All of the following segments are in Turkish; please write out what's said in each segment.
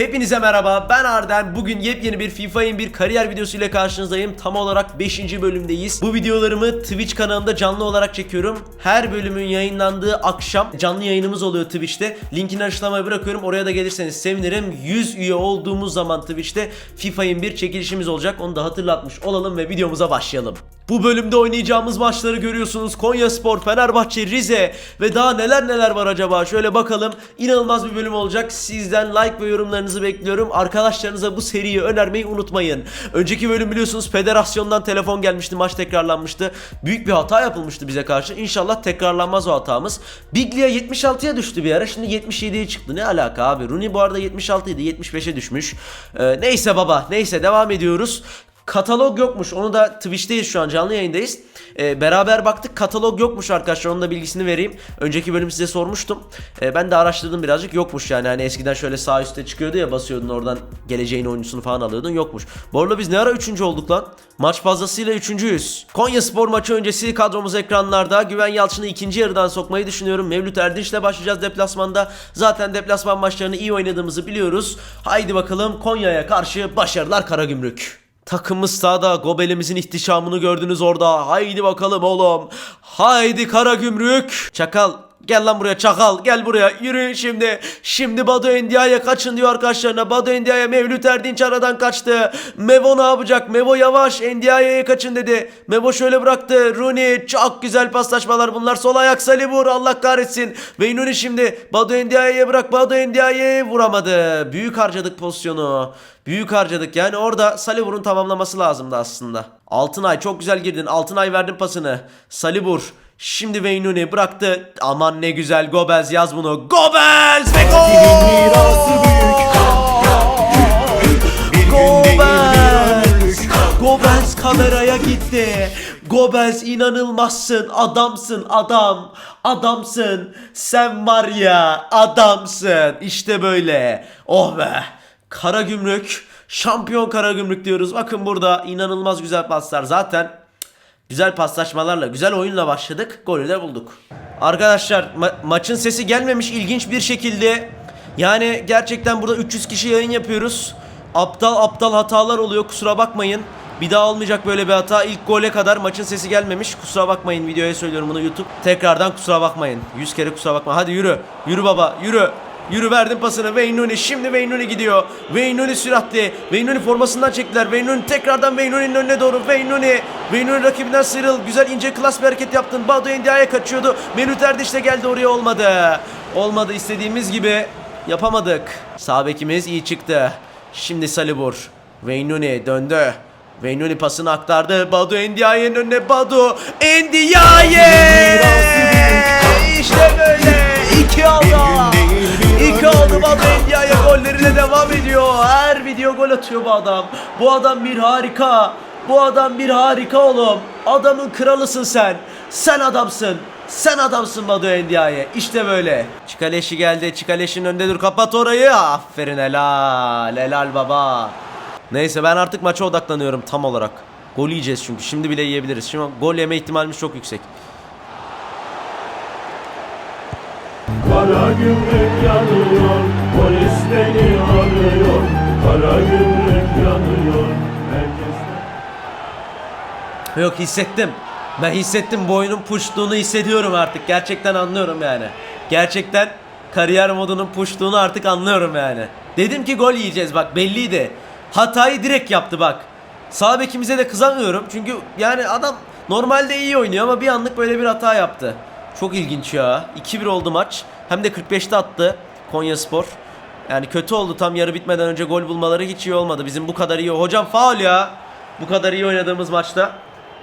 Hepinize merhaba ben Arden. Bugün yepyeni bir FIFA 21 kariyer videosu ile karşınızdayım. Tam olarak 5. bölümdeyiz. Bu videolarımı Twitch kanalımda canlı olarak çekiyorum. Her bölümün yayınlandığı akşam canlı yayınımız oluyor Twitch'te. Linkini açıklamaya bırakıyorum. Oraya da gelirseniz sevinirim. 100 üye olduğumuz zaman Twitch'te FIFA 21 çekilişimiz olacak. Onu da hatırlatmış olalım ve videomuza başlayalım Bu bölümde oynayacağımız maçları görüyorsunuz. Konya Spor, Fenerbahçe, Rize ve daha neler neler var acaba? Şöyle bakalım. İnanılmaz bir bölüm olacak. Sizden like ve yorumlarınızı bekliyorum. Arkadaşlarınıza bu seriyi önermeyi unutmayın. Önceki bölüm biliyorsunuz federasyondan telefon gelmişti maç tekrarlanmıştı. Büyük bir hata yapılmıştı bize karşı. İnşallah tekrarlanmaz o hatamız. Biglia 76'ya düştü bir ara. Şimdi 77'ye çıktı. Ne alaka abi? Rooney bu arada 76 idi 75'e düşmüş. Ee, Neyse baba neyse devam ediyoruz Katalog yokmuş. Onu da Twitch'teyiz şu an canlı yayındayız. Ee, beraber baktık katalog yokmuş arkadaşlar. Onun da bilgisini vereyim. Önceki bölüm size sormuştum. Ee, ben de araştırdım birazcık. Yokmuş yani. Hani eskiden şöyle sağ üstte çıkıyordu ya basıyordun oradan geleceğin oyuncusunu falan alıyordun. Yokmuş. Bu arada biz ne ara 3. olduk lan? Maç fazlasıyla 3.yüz. Konya Spor maçı öncesi kadromuz ekranlarda. Güven Yalçın'ı ikinci yarıdan sokmayı düşünüyorum. Mevlüt Erdinç'le başlayacağız deplasmanda. Zaten deplasman maçlarını iyi oynadığımızı biliyoruz. Haydi bakalım Konya'ya karşı başarılar Karagümrük. Takımımız sağda. Gobelimizin ihtişamını gördünüz orada. Haydi bakalım oğlum. Haydi Karagümrük. Çakal Gel lan buraya çakal. Gel buraya. Yürüyün şimdi. Şimdi Badu Endia'ya kaçın diyor arkadaşlarına. Badu Endia'ya Mevlüt Erdinç aradan kaçtı. Mevo ne yapacak? Mevo yavaş. Endia'ya kaçın dedi. Mevo şöyle bıraktı. Rooney çok güzel paslaşmalar bunlar. Sol ayak Salibur Allah kahretsin. Ve şimdi Badu Endia'ya bırak. Badu Endia'ya vuramadı. Büyük harcadık pozisyonu. Büyük harcadık. Yani orada Salibur'un tamamlaması lazımdı aslında. Altınay çok güzel girdin. Altınay verdin pasını. Salibur Şimdi Rooney bıraktı. Aman ne güzel Gobels yaz bunu. Gobels ve gol! Gobels! Gobels kameraya gitti. Gobels inanılmazsın. Adamsın adam. Adamsın. Sen var ya adamsın. İşte böyle. Oh be. Karagümrük. Şampiyon Karagümrük diyoruz. Bakın burada inanılmaz güzel paslar. Zaten Güzel paslaşmalarla, güzel oyunla başladık. Golü de bulduk. Arkadaşlar ma- maçın sesi gelmemiş ilginç bir şekilde. Yani gerçekten burada 300 kişi yayın yapıyoruz. Aptal aptal hatalar oluyor kusura bakmayın. Bir daha olmayacak böyle bir hata. İlk gole kadar maçın sesi gelmemiş. Kusura bakmayın videoya söylüyorum bunu YouTube. Tekrardan kusura bakmayın. 100 kere kusura bakma. Hadi yürü. Yürü baba yürü. Yürü verdim pasını Wayne Rooney. Şimdi Wayne Rooney gidiyor. Wayne Rooney süratli. Wayne Rooney formasından çektiler. Wayne Rooney tekrardan Wayne Rooney'nin önüne doğru. Wayne Rooney. Wayne Rooney rakibinden sıyrıl. Güzel ince klas bir hareket yaptın. Badu Endia'ya kaçıyordu. Menüt Erdiş de geldi oraya olmadı. Olmadı istediğimiz gibi yapamadık. Sağ bekimiz iyi çıktı. Şimdi Salibur. Rooney döndü. Rooney pasını aktardı. Badu Endia'nın önüne Badu. Endia'ye. İşte böyle. İki aldı. İki aldı Badu Endia'ya gollerine devam ediyor. Her video gol atıyor bu adam. Bu adam bir harika. Bu adam bir harika oğlum. Adamın kralısın sen. Sen adamsın. Sen adamsın Badu Endia'ya. İşte böyle. Çikaleşi geldi. Çikaleşin önünde dur. Kapat orayı. Aferin helal. Helal baba. Neyse ben artık maça odaklanıyorum tam olarak. Gol yiyeceğiz çünkü. Şimdi bile yiyebiliriz. Şimdi gol yeme ihtimalimiz çok yüksek. Kara gümrük yanıyor, polis beni arıyor. Kara gümrük Yok hissettim. Ben hissettim bu oyunun puştuğunu hissediyorum artık. Gerçekten anlıyorum yani. Gerçekten kariyer modunun puştuğunu artık anlıyorum yani. Dedim ki gol yiyeceğiz bak belliydi. Hatayı direkt yaptı bak. Sağ bekimize de kızamıyorum. Çünkü yani adam normalde iyi oynuyor ama bir anlık böyle bir hata yaptı. Çok ilginç ya. 2-1 oldu maç. Hem de 45'te attı Konya Spor. Yani kötü oldu tam yarı bitmeden önce gol bulmaları hiç iyi olmadı. Bizim bu kadar iyi. Hocam faul ya. Bu kadar iyi oynadığımız maçta.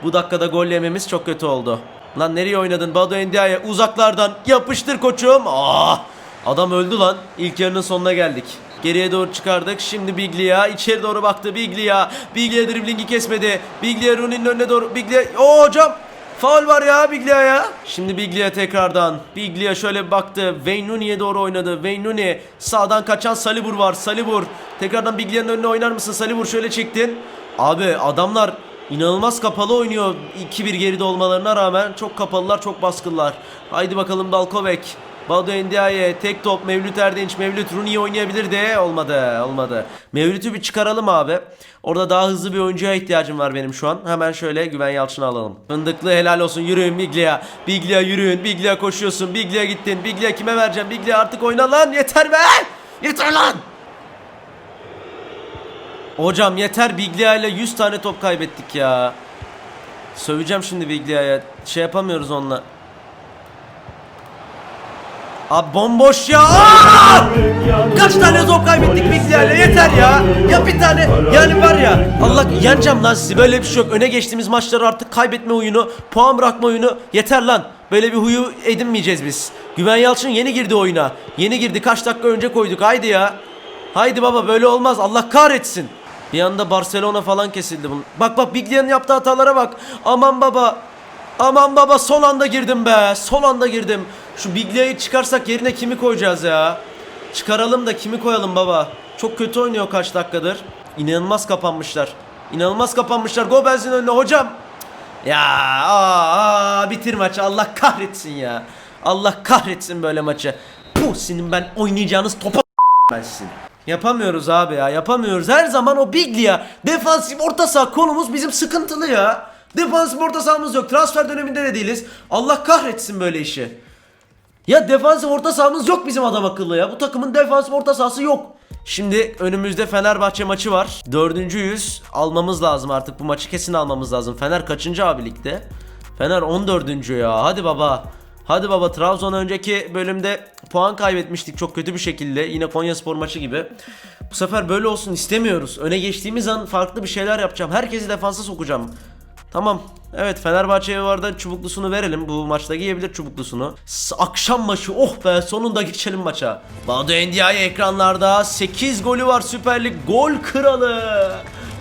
Bu dakikada gol yememiz çok kötü oldu. Lan nereye oynadın Badu Endia'ya uzaklardan yapıştır koçum. Ah! Adam öldü lan. İlk yarının sonuna geldik. Geriye doğru çıkardık. Şimdi Biglia içeri doğru baktı Biglia. Biglia driblingi kesmedi. Biglia Rooney'nin önüne doğru. Biglia. Oo hocam. Faul var ya Biglia'ya. Şimdi Biglia tekrardan. Biglia şöyle bir baktı. Wayne Rooney'e doğru oynadı. Wayne Rooney. Sağdan kaçan Salibur var. Salibur. Tekrardan Biglia'nın önüne oynar mısın? Salibur şöyle çektin. Abi adamlar inanılmaz kapalı oynuyor. 2-1 geride olmalarına rağmen çok kapalılar, çok baskıllar. Haydi bakalım Dalkovek. Badu Endiaye tek top Mevlüt Erdinç Mevlüt Rooney oynayabilir de olmadı olmadı. Mevlüt'ü bir çıkaralım abi. Orada daha hızlı bir oyuncuya ihtiyacım var benim şu an. Hemen şöyle Güven Yalçın'ı alalım. Fındıklı helal olsun yürüyün Biglia. Biglia yürüyün Biglia koşuyorsun. Biglia gittin. Biglia kime vereceğim? Biglia artık oyna lan yeter be. Yeter lan. Hocam yeter Biglia ile 100 tane top kaybettik ya. Söveceğim şimdi Biglia'ya. Şey yapamıyoruz onunla. Abi bomboş ya. Aa! Kaç tane top kaybettik Biglia ile yeter ya. Ya bir tane yani var ya. Allah yeneceğim lan sizi böyle bir şey yok. Öne geçtiğimiz maçları artık kaybetme oyunu, puan bırakma oyunu yeter lan. Böyle bir huyu edinmeyeceğiz biz. Güven Yalçın yeni girdi oyuna. Yeni girdi kaç dakika önce koyduk haydi ya. Haydi baba böyle olmaz Allah kahretsin. Bir anda Barcelona falan kesildi bunun. Bak bak Biglia'nın yaptığı hatalara bak. Aman baba. Aman baba son anda girdim be. Son anda girdim. Şu Biglia'yı çıkarsak yerine kimi koyacağız ya? Çıkaralım da kimi koyalım baba? Çok kötü oynuyor kaç dakikadır. İnanılmaz kapanmışlar. İnanılmaz kapanmışlar. Gobels'in önüne hocam. Ya aa, aa, bitir maçı. Allah kahretsin ya. Allah kahretsin böyle maçı. Puh senin ben oynayacağınız topa ben sizin. Yapamıyoruz abi ya yapamıyoruz. Her zaman o Biglia defansif orta saha konumuz bizim sıkıntılı ya. Defansif orta sahamız yok. Transfer döneminde de değiliz. Allah kahretsin böyle işi. Ya defansif orta sahamız yok bizim adam akıllı ya. Bu takımın defansif orta sahası yok. Şimdi önümüzde Fenerbahçe maçı var. Dördüncüyüz. Almamız lazım artık. Bu maçı kesin almamız lazım. Fener kaçıncı abi ligde? Fener 14. ya. Hadi baba. Hadi baba Trabzon önceki bölümde puan kaybetmiştik çok kötü bir şekilde. Yine Konyaspor maçı gibi. Bu sefer böyle olsun istemiyoruz. Öne geçtiğimiz an farklı bir şeyler yapacağım. Herkesi defansa sokacağım. Tamam. Evet Fenerbahçe'ye bu arada çubuklusunu verelim. Bu maçta giyebilir çubuklusunu. Akşam maçı oh be sonunda geçelim maça. Badu Endiaye ekranlarda 8 golü var Süper Lig. Gol kralı.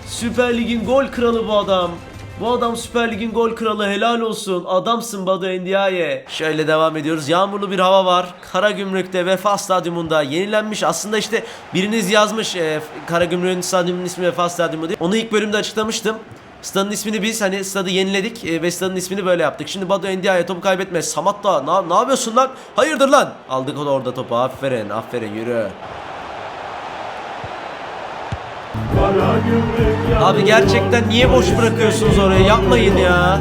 Süper Lig'in gol kralı bu adam. Bu adam Süper Lig'in gol kralı helal olsun. Adamsın Badu Endiaye. Şöyle devam ediyoruz. Yağmurlu bir hava var. Karagümrük'te Vefa Stadyumunda yenilenmiş. Aslında işte biriniz yazmış e, Karagümrük'ün stadyumunun ismi Vefa Stadyumu diye. Onu ilk bölümde açıklamıştım. Stadın ismini biz hani stadı yeniledik e, ve stadın ismini böyle yaptık. Şimdi Badu Endiaye topu kaybetme. Samat da ne, yapıyorsun lan? Hayırdır lan? Aldık o da orada topu. Aferin aferin yürü. Abi gerçekten niye boş bırakıyorsunuz oraya? Yapmayın ya.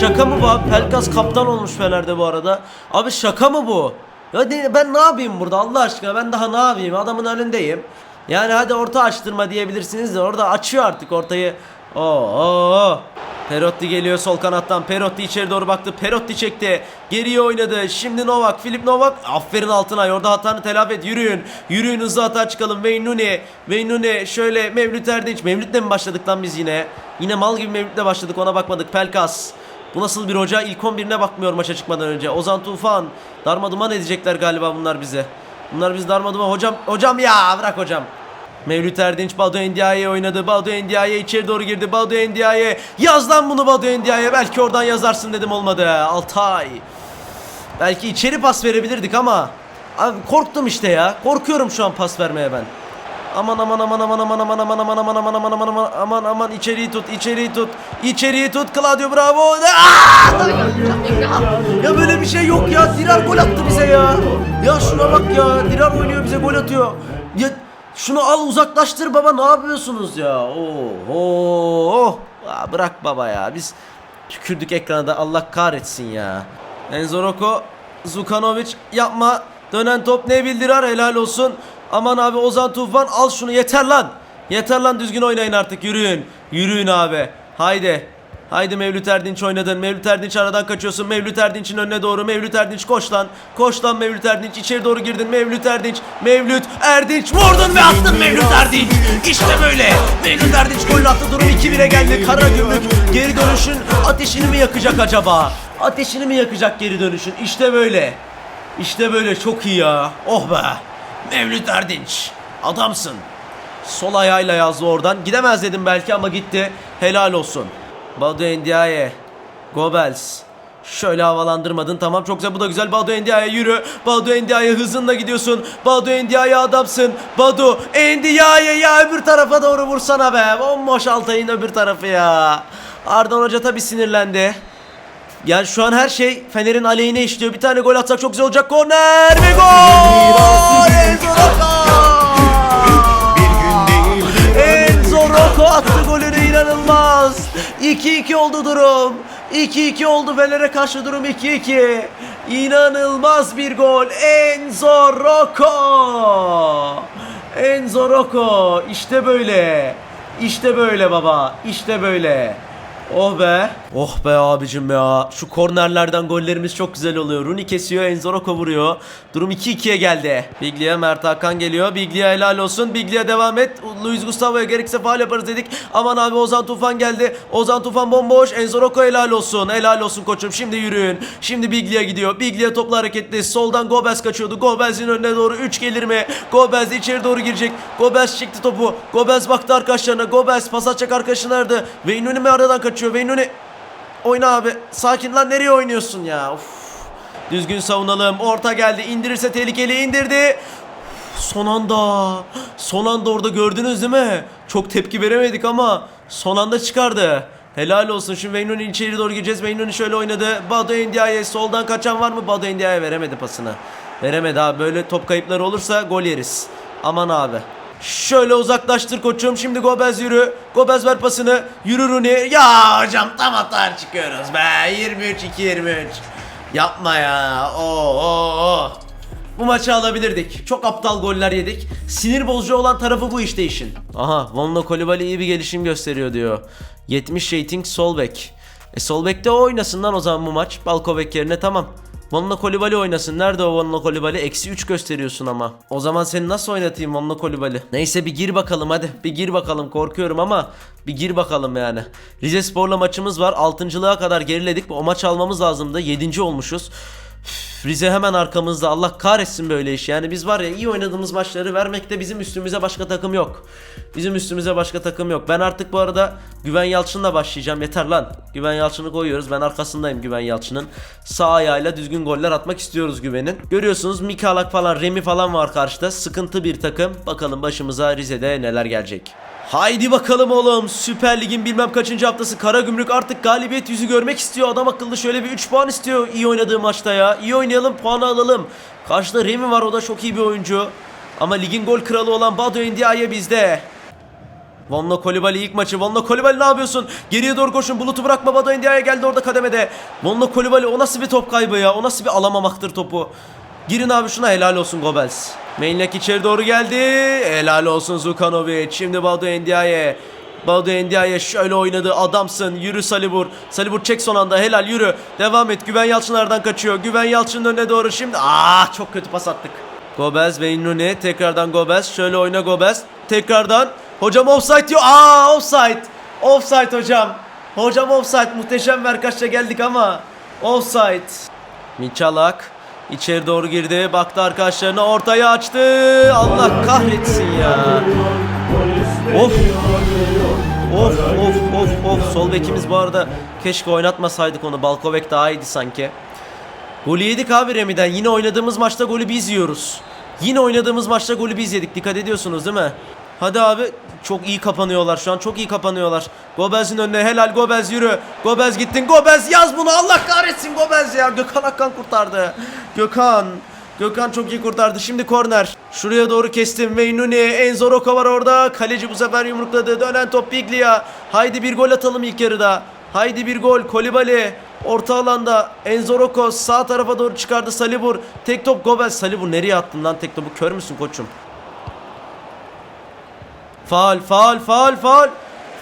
Şaka mı bu? Pelkas kaptan olmuş Fener'de bu arada. Abi şaka mı bu? Ya ben ne yapayım burada Allah aşkına? Ben daha ne yapayım? Adamın önündeyim. Yani hadi orta açtırma diyebilirsiniz de orada açıyor artık ortayı. Oo, oo. Perotti geliyor sol kanattan. Perotti içeri doğru baktı. Perotti çekti. Geriye oynadı. Şimdi Novak. Filip Novak. Aferin Altınay. Orada hatanı telafi et. Yürüyün. Yürüyün hızlı hata çıkalım. Wayne Nuni. Wayne Nuni. Şöyle Mevlüt Erdinç. Mevlüt'le mi başladık lan biz yine? Yine mal gibi Mevlüt'le başladık. Ona bakmadık. Pelkas. Bu nasıl bir hoca? İlk 11'ine bakmıyor maça çıkmadan önce. Ozan Tufan. Darma duman edecekler galiba bunlar bize. Bunlar biz darma duman. Hocam, hocam ya bırak hocam. Mevlüt Erdinç Badu Endiaye oynadı. Badu Endiaye içeri doğru girdi. Badu Endiaye. Yaz lan bunu Badu Endiaye. Belki oradan yazarsın dedim olmadı. Altay. Belki içeri pas verebilirdik ama abi korktum işte ya. Korkuyorum şu an pas vermeye ben. Aman aman aman aman aman aman aman aman aman aman aman aman aman aman içeriği tut içeriği tut içeriği tut Claudio Bravo ya böyle bir şey yok ya Dirar gol attı bize ya ya şuna bak ya Dirar oynuyor bize gol atıyor ya şunu al uzaklaştır baba ne yapıyorsunuz ya? Oho. Oh. Aa, bırak baba ya biz tükürdük ekrana da Allah kahretsin ya. Enzo Rocco Zukanovic yapma dönen top ne bildirar helal olsun. Aman abi Ozan Tufan al şunu yeter lan. Yeter lan düzgün oynayın artık yürüyün. Yürüyün abi haydi Haydi Mevlüt Erdinç oynadın. Mevlüt Erdinç aradan kaçıyorsun. Mevlüt Erdinç'in önüne doğru. Mevlüt Erdinç koş lan. Koş lan Mevlüt Erdinç. içeri doğru girdin. Mevlüt Erdinç. Mevlüt Erdinç vurdun ve attın Mevlüt Erdinç. İşte böyle. Mevlüt Erdinç gol attı. Durum 2-1'e geldi. Karagümrük geri dönüşün ateşini mi yakacak acaba? Ateşini mi yakacak geri dönüşün? İşte böyle. İşte böyle çok iyi ya. Oh be. Mevlüt Erdinç. Adamsın. Sol ayağıyla yazdı oradan. Gidemez dedim belki ama gitti. Helal olsun. Badu Endiaye. Gobels. Şöyle havalandırmadın. Tamam çok güzel. Bu da güzel. Badu Endiaye yürü. Badu Endiaye hızınla gidiyorsun. Badu Endiaye adamsın. Badu Endiaye ya öbür tarafa doğru vursana be. Bomboş Altay'ın öbür tarafı ya. Ardan Hoca tabi sinirlendi. Yani şu an her şey Fener'in aleyhine işliyor. Bir tane gol atsak çok güzel olacak. Korner ve gol! Enzo 2-2 oldu durum. 2-2 oldu Fener'e karşı durum 2-2. İnanılmaz bir gol. Enzo Rocco! Enzo Rocco işte böyle. İşte böyle baba. İşte böyle. Oh be. Oh be abicim ya. Şu kornerlerden gollerimiz çok güzel oluyor. Rooney kesiyor, Enzo Rocco vuruyor. Durum 2-2'ye geldi. Biglia, Mert Hakan geliyor. Biglia helal olsun. Biglia devam et. Luis Gustavo'ya gerekirse faal yaparız dedik. Aman abi Ozan Tufan geldi. Ozan Tufan bomboş. Enzo Rocco helal olsun. Helal olsun koçum. Şimdi yürüyün. Şimdi Biglia gidiyor. Biglia topla hareketli. Soldan Gobez kaçıyordu. Gobez'in önüne doğru 3 gelir mi? Gobez içeri doğru girecek. Gobez çekti topu. Gobez baktı arkadaşlarına. Gobez pas atacak arkadaşı nerede? Veynuni mi aradan kaçıyor? Veynuni Oyna abi. Sakin lan nereye oynuyorsun ya? Of. Düzgün savunalım. Orta geldi. İndirirse tehlikeli indirdi. Son anda. Son anda orada gördünüz değil mi? Çok tepki veremedik ama son anda çıkardı. Helal olsun. Şimdi Veynuni içeri doğru gireceğiz. Veynuni şöyle oynadı. Bado Ndiaye soldan kaçan var mı? Bado Ndiaye veremedi pasını. Veremedi abi. Böyle top kayıpları olursa gol yeriz. Aman abi. Şöyle uzaklaştır koçum. Şimdi Gobez yürü. Gobez ver pasını. Yürü Rooney. Ya hocam tam atar çıkıyoruz be. 23 2 23. Yapma ya. Oo, oo, oo. Bu maçı alabilirdik. Çok aptal goller yedik. Sinir bozucu olan tarafı bu işte işin. Aha, Vonla Kolibali iyi bir gelişim gösteriyor diyor. 70 rating sol bek. E sol bekte oynasın lan o zaman bu maç. Balkovek yerine tamam. Vanna Kolibali oynasın. Nerede o Vanna Kolibali? Eksi 3 gösteriyorsun ama. O zaman seni nasıl oynatayım Vanna Kolibali? Neyse bir gir bakalım hadi. Bir gir bakalım. Korkuyorum ama bir gir bakalım yani. Rize Spor'la maçımız var. 6.lığa kadar geriledik. O maç almamız lazımdı. 7. olmuşuz. Rize hemen arkamızda. Allah kahretsin böyle iş. Yani biz var ya iyi oynadığımız maçları vermekte bizim üstümüze başka takım yok. Bizim üstümüze başka takım yok. Ben artık bu arada Güven Yalçın'la başlayacağım. Yeter lan. Güven Yalçın'ı koyuyoruz. Ben arkasındayım Güven Yalçın'ın. Sağ ayağıyla düzgün goller atmak istiyoruz Güven'in. Görüyorsunuz Mikalak falan, Remi falan var karşıda. Sıkıntı bir takım. Bakalım başımıza Rize'de neler gelecek. Haydi bakalım oğlum. Süper Lig'in bilmem kaçıncı haftası Karagümrük artık galibiyet yüzü görmek istiyor. Adam akıllı şöyle bir 3 puan istiyor iyi oynadığı maçta ya. İyi oynayalım puanı alalım. Karşıda Remi var o da çok iyi bir oyuncu. Ama ligin gol kralı olan Bado Ndiaye bizde. Vanna Kolibali ilk maçı. Vanna Kolibali ne yapıyorsun? Geriye doğru koşun. Bulutu bırakma. Bado Ndiaye geldi orada kademede. Vanna Kolibali o nasıl bir top kaybı ya? O nasıl bir alamamaktır topu? Girin abi şuna helal olsun Gobels. Mainlek içeri doğru geldi. Helal olsun Zukanovic. Şimdi Bado Ndiaye. Bado Ndiaye şöyle oynadı. Adamsın. Yürü Salibur. Salibur çek son anda. Helal yürü. Devam et. Güven Yalçınlardan kaçıyor. Güven Yalçın'ın önüne doğru şimdi. Ah çok kötü pas attık. Gobez ve Innuni. Tekrardan Gobez. Şöyle oyna Gobez. Tekrardan. Hocam offside diyor. Aa offside. Offside hocam. Hocam offside. Muhteşem arkadaşla geldik ama. Offside. Miçalak. İçeri doğru girdi. Baktı arkadaşlarına ortaya açtı. Allah kahretsin ya. Of. Of of of of. Sol bekimiz bu arada keşke oynatmasaydık onu. Balkovek daha iyiydi sanki. Golü yedik abi Remi'den. Yine oynadığımız maçta golü biz yiyoruz. Yine oynadığımız maçta golü biz yedik. Dikkat ediyorsunuz değil mi? Hadi abi. Çok iyi kapanıyorlar şu an. Çok iyi kapanıyorlar. Gobez'in önüne helal Gobez yürü. Gobez gittin. Gobez yaz bunu. Allah kahretsin Gobez ya. Gökhan Akkan kurtardı. Gökhan. Gökhan çok iyi kurtardı. Şimdi korner. Şuraya doğru kestim. Veynuni. Enzo Rocco var orada. Kaleci bu sefer yumrukladı. Dönen top Biglia. Haydi bir gol atalım ilk yarıda. Haydi bir gol. Kolibali. Orta alanda Enzo Rocco sağ tarafa doğru çıkardı Salibur. Tek top Gobez. Salibur nereye attın lan tek topu? Kör müsün koçum? Faul, faul, faul, faul.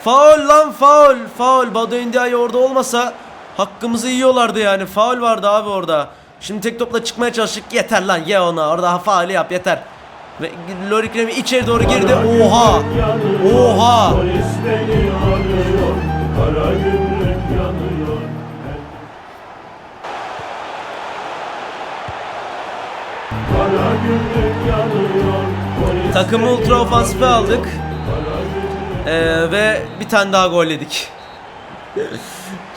Faul lan faul. Faul. Bado Ndiaye orada olmasa hakkımızı yiyorlardı yani. Faul vardı abi orada. Şimdi tek topla çıkmaya çalıştık. Yeter lan ye ona. Orada faali yap yeter. Ve Lorik Remi içeri doğru girdi. Oha. Oha. Takımı ultra ofansife aldık. Ee, ve bir tane daha gol yedik.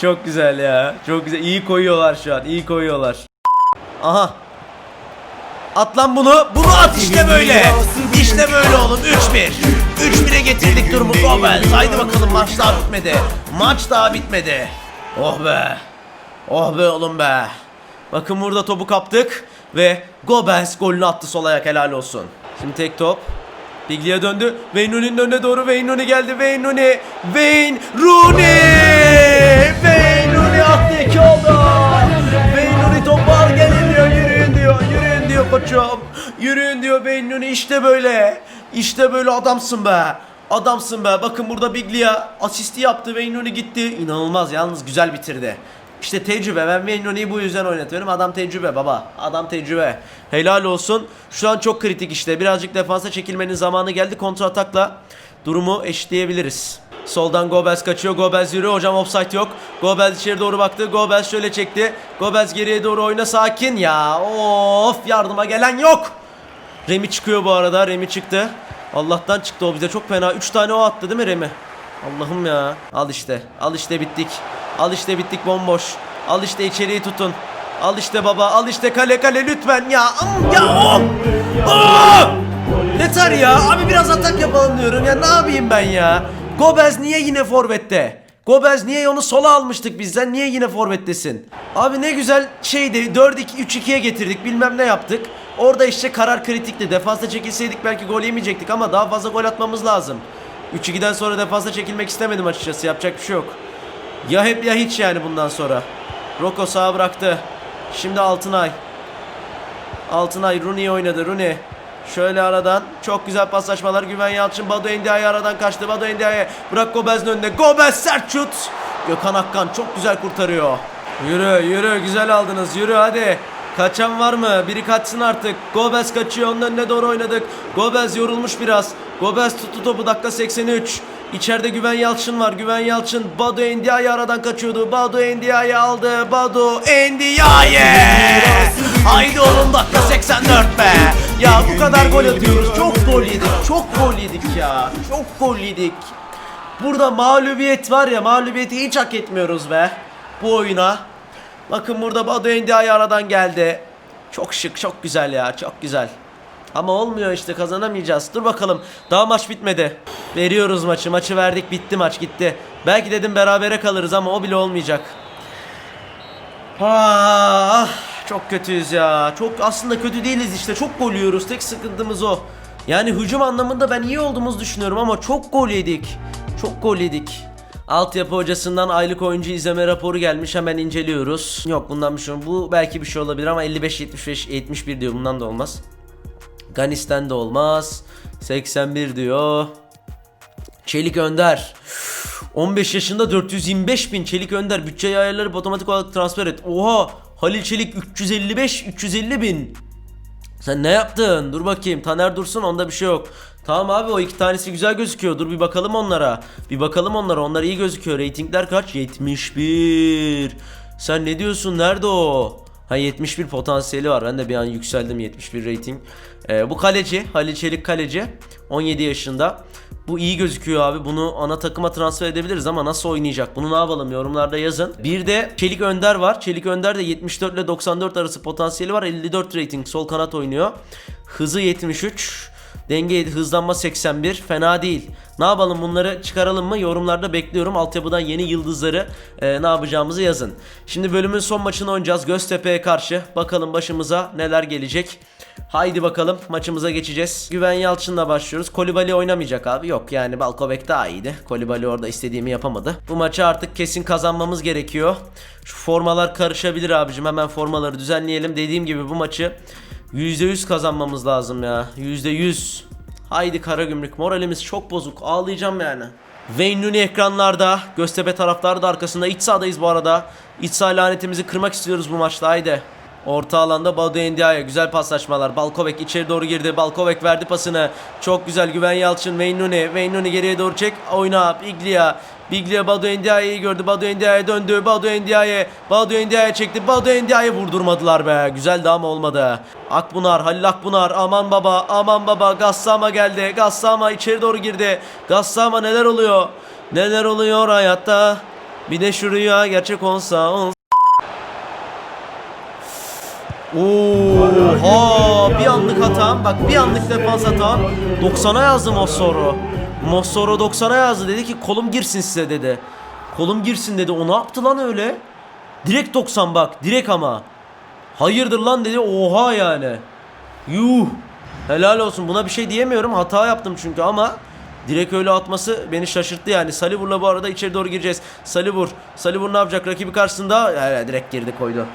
Çok güzel ya. Çok güzel. İyi koyuyorlar şu an. İyi koyuyorlar. Aha. At lan bunu. Bunu at işte böyle. İşte böyle oğlum. 3-1. 3-1'e getirdik durumu Gomez. Haydi bakalım maç daha bitmedi. Maç daha bitmedi. Oh be. Oh be oğlum be. Bakın burada topu kaptık ve Gobens golünü attı sol ayak helal olsun. Şimdi tek top. Biglia döndü. Wayne Rooney'nin önüne doğru Wayne Rooney geldi. Wayne Rooney. Wayne Rooney. Wayne Rooney attı iki oldu. Wayne Rooney topu al gelin diyor. Yürüyün diyor. Yürüyün diyor koçum. Yürüyün diyor Wayne Rooney. İşte böyle. İşte böyle adamsın be. Adamsın be. Bakın burada Biglia asisti yaptı. Wayne Rooney gitti. İnanılmaz. Yalnız güzel bitirdi. İşte tecrübe. Ben Rooney'i bu yüzden oynatıyorum. Adam tecrübe baba. Adam tecrübe. Helal olsun. Şu an çok kritik işte. Birazcık defansa çekilmenin zamanı geldi. Kontra atakla durumu eşitleyebiliriz. Soldan Gobels kaçıyor. Gobels yürüyor. Hocam offside yok. Gobels içeri doğru baktı. Gobels şöyle çekti. Gobels geriye doğru oyna sakin ya. Of yardıma gelen yok. Remi çıkıyor bu arada. Remi çıktı. Allah'tan çıktı o bize. Çok fena. 3 tane o attı değil mi Remi? Allah'ım ya. Al işte. Al işte bittik. Al işte bittik bomboş. Al işte içeriği tutun. Al işte baba. Al işte kale kale lütfen ya. Ya of. Aa! Yeter ya. Abi biraz atak yapalım diyorum. Ya ne yapayım ben ya? Gobez niye yine forvette? Gobez niye onu sola almıştık bizden? Niye yine forvettesin? Abi ne güzel şeydi. 4-2-3-2'ye getirdik. Bilmem ne yaptık. Orada işte karar kritikti. Defansa çekilseydik belki gol yemeyecektik ama daha fazla gol atmamız lazım. 3-2'den sonra defansa çekilmek istemedim açıkçası. Yapacak bir şey yok. Ya hep ya hiç yani bundan sonra. Roko sağa bıraktı. Şimdi Altınay. Altınay Rooney oynadı. Rooney. Şöyle aradan çok güzel paslaşmalar. Güven Yalçın Badu Endia'yı aradan kaçtı. Badu Endia'ya bırak Gobez'in önünde. Gobez sert şut. Gökhan Akkan çok güzel kurtarıyor. Yürü yürü güzel aldınız. Yürü hadi. Kaçan var mı? Biri kaçsın artık. Gobez kaçıyor. Onun önüne doğru oynadık. Gobez yorulmuş biraz. Gobez tuttu topu dakika 83. İçeride Güven Yalçın var. Güven Yalçın Badu Endia'yı aradan kaçıyordu. Badu Endia'yı aldı. Badu Endia'yı. Haydi oğlum dakika 84 be. Ya bu kadar gol atıyoruz. Çok gol yedik. Çok gol yedik ya. Çok gol yedik. Burada mağlubiyet var ya mağlubiyeti hiç hak etmiyoruz be. Bu oyuna. Bakın burada Badu Endia'yı aradan geldi. Çok şık, çok güzel ya, çok güzel. Ama olmuyor işte kazanamayacağız. Dur bakalım. Daha maç bitmedi. Veriyoruz maçı. Maçı verdik. Bitti maç gitti. Belki dedim berabere kalırız ama o bile olmayacak. Ah, çok kötüyüz ya. Çok aslında kötü değiliz işte. Çok gol yiyoruz. Tek sıkıntımız o. Yani hücum anlamında ben iyi olduğumuzu düşünüyorum ama çok gol yedik. Çok gol yedik. Altyapı hocasından aylık oyuncu izleme raporu gelmiş hemen inceliyoruz. Yok bundan bir şey. Bu belki bir şey olabilir ama 55 75 71 diyor bundan da olmaz. Ganis'ten de olmaz. 81 diyor. Çelik Önder. 15 yaşında 425 bin Çelik Önder bütçeyi ayarları otomatik olarak transfer et. Oha Halil Çelik 355 350 bin. Sen ne yaptın? Dur bakayım. Taner Dursun onda bir şey yok. Tamam abi o iki tanesi güzel gözüküyor. Dur bir bakalım onlara. Bir bakalım onlara. Onlar iyi gözüküyor. Ratingler kaç? 71. Sen ne diyorsun? Nerede o? Ha 71 potansiyeli var. Ben de bir an yükseldim 71 rating. Ee, bu kaleci. Halil Çelik kaleci. 17 yaşında. Bu iyi gözüküyor abi. Bunu ana takıma transfer edebiliriz ama nasıl oynayacak? Bunu ne yapalım? Yorumlarda yazın. Bir de Çelik Önder var. Çelik Önder de 74 ile 94 arası potansiyeli var. 54 rating. Sol kanat oynuyor. Hızı 73. Denge hızlanma 81 fena değil. Ne yapalım bunları çıkaralım mı? Yorumlarda bekliyorum. Altyapıdan yeni yıldızları e, ne yapacağımızı yazın. Şimdi bölümün son maçını oynayacağız Göztepe'ye karşı. Bakalım başımıza neler gelecek. Haydi bakalım maçımıza geçeceğiz. Güven Yalçın'la başlıyoruz. Kolibali oynamayacak abi. Yok yani Balkovek daha iyiydi. Kolibali orada istediğimi yapamadı. Bu maçı artık kesin kazanmamız gerekiyor. Şu formalar karışabilir abicim. Hemen formaları düzenleyelim. Dediğim gibi bu maçı %100 kazanmamız lazım ya. %100. Haydi Karagümrük moralimiz çok bozuk. Ağlayacağım yani. Wayne Rooney ekranlarda. Göztepe taraftarı da arkasında. İç sahadayız bu arada. İç saha lanetimizi kırmak istiyoruz bu maçta. Haydi. Orta alanda Badu Endia'ya güzel paslaşmalar. Balkovek içeri doğru girdi. Balkovek verdi pasını. Çok güzel Güven Yalçın. Wayne Rooney. Wayne Rooney geriye doğru çek. Oyna. Biglia. Biglia Badu Endia'yı gördü. Badu Endia'ya döndü. Badu Endia'ya. Badu Endia'ya çekti. Badu Endia'yı vurdurmadılar be. Güzeldi ama olmadı. Akbunar. Halil Akbunar. Aman baba. Aman baba. Gassama geldi. Gassama içeri doğru girdi. Gassama neler oluyor? Neler oluyor hayatta? Bir de şu rüya gerçek olsa olsa. Oha bir anlık hatam bak bir anlık defans hatam 90'a yazdı Mossoro Mossoro 90'a yazdı dedi ki kolum girsin size dedi Kolum girsin dedi o ne yaptı lan öyle Direkt 90 bak. Direkt ama. Hayırdır lan dedi. Oha yani. Yuh. Helal olsun. Buna bir şey diyemiyorum. Hata yaptım çünkü ama direkt öyle atması beni şaşırttı yani. Salibur'la bu arada içeri doğru gireceğiz. Salibur. Salibur ne yapacak? Rakibi karşısında evet, direkt girdi koydu.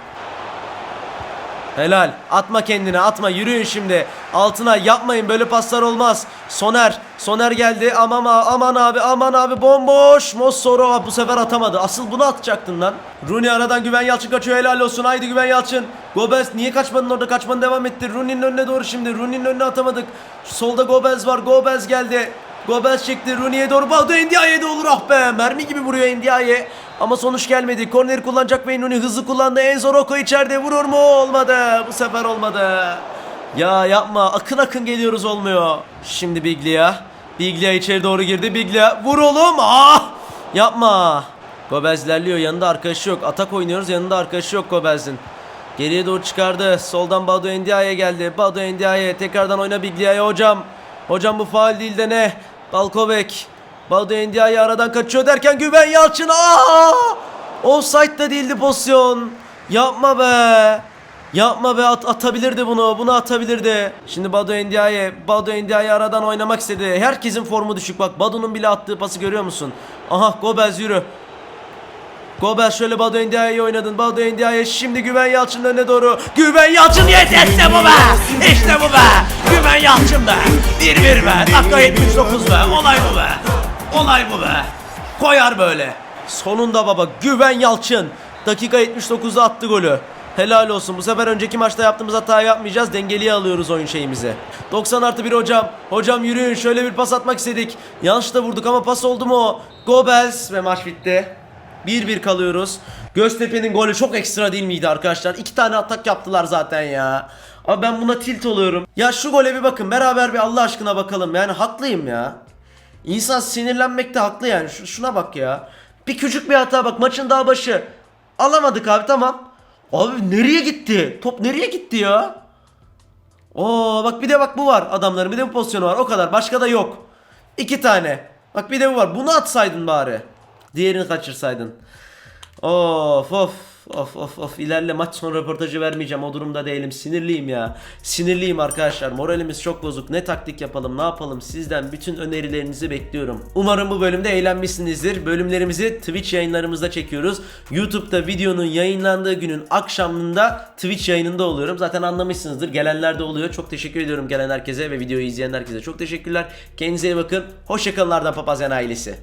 Helal. Atma kendine atma. Yürüyün şimdi. Altına yapmayın. Böyle paslar olmaz. Soner. Soner geldi. Aman aman abi aman abi bomboş. Mossoro bu sefer atamadı. Asıl bunu atacaktın lan. Rooney aradan Güven Yalçın kaçıyor. Helal olsun. Haydi Güven Yalçın. Gobez niye kaçmadın orada? Kaçmanı devam etti. Rooney'nin önüne doğru şimdi. Rooney'nin önüne atamadık. Solda Gobez var. Gobez geldi. Gobez çekti Rooney'e doğru. Badu Ndiaye de olur ah be. Mermi gibi vuruyor Ndiaye. Ama sonuç gelmedi. Korneri kullanacak Rooney hızlı kullandı. Enzo Rocco içeride vurur mu? Olmadı. Bu sefer olmadı. Ya yapma. Akın akın geliyoruz olmuyor. Şimdi Biglia. Biglia içeri doğru girdi. Biglia vur oğlum. Ah! Yapma. Gobez ilerliyor. Yanında arkadaşı yok. Atak oynuyoruz. Yanında arkadaşı yok Gobez'in. Geriye doğru çıkardı. Soldan Badu Ndiaye geldi. Badu Ndiaye tekrardan oyna Biglia'ya hocam. Hocam bu faal değil de ne? Balkovek. Badu Ndiaye aradan kaçıyor derken Güven Yalçın. Aa! Offside da değildi pozisyon. Yapma be. Yapma be at- atabilirdi bunu. Bunu atabilirdi. Şimdi Badu Ndiaye. Badu Ndiaye aradan oynamak istedi. Herkesin formu düşük bak. Badu'nun bile attığı pası görüyor musun? Aha Gobez yürü. Gober şöyle Badu Ndiaye'yi oynadın. Badu Ndiaye şimdi Güven Yalçın'ın önüne doğru. Güven Yalçın yes işte bu be. İşte bu be. Güven Yalçın be. 1-1 be. Dakika 79 be. Olay bu be. Olay bu be. Koyar böyle. Sonunda baba Güven Yalçın. Dakika 79'da attı golü. Helal olsun. Bu sefer önceki maçta yaptığımız hatayı yapmayacağız. Dengeliye alıyoruz oyun şeyimizi. 90 artı 1 hocam. Hocam yürüyün. Şöyle bir pas atmak istedik. Yanlış da vurduk ama pas oldu mu? Gobels ve maç bitti. 1-1 kalıyoruz. Göztepe'nin golü çok ekstra değil miydi arkadaşlar? İki tane atak yaptılar zaten ya. Abi ben buna tilt oluyorum. Ya şu gole bir bakın. Beraber bir Allah aşkına bakalım. Yani haklıyım ya. İnsan sinirlenmekte haklı yani. Şu- şuna bak ya. Bir küçük bir hata bak. Maçın daha başı. Alamadık abi tamam. Abi nereye gitti? Top nereye gitti ya? Oo bak bir de bak bu var adamların. Bir de bu pozisyonu var. O kadar. Başka da yok. İki tane. Bak bir de bu var. Bunu atsaydın bari. Diğerini kaçırsaydın. Of of of of of. İlerle maç sonu röportajı vermeyeceğim o durumda değilim. Sinirliyim ya. Sinirliyim arkadaşlar. Moralimiz çok bozuk. Ne taktik yapalım ne yapalım? Sizden bütün önerilerinizi bekliyorum. Umarım bu bölümde eğlenmişsinizdir. Bölümlerimizi Twitch yayınlarımızda çekiyoruz. YouTube'da videonun yayınlandığı günün akşamında Twitch yayınında oluyorum. Zaten anlamışsınızdır. Gelenler de oluyor. Çok teşekkür ediyorum gelen herkese ve videoyu izleyen herkese. Çok teşekkürler. Kendinize iyi bakın. Hoşçakalın Arda Papazyan ailesi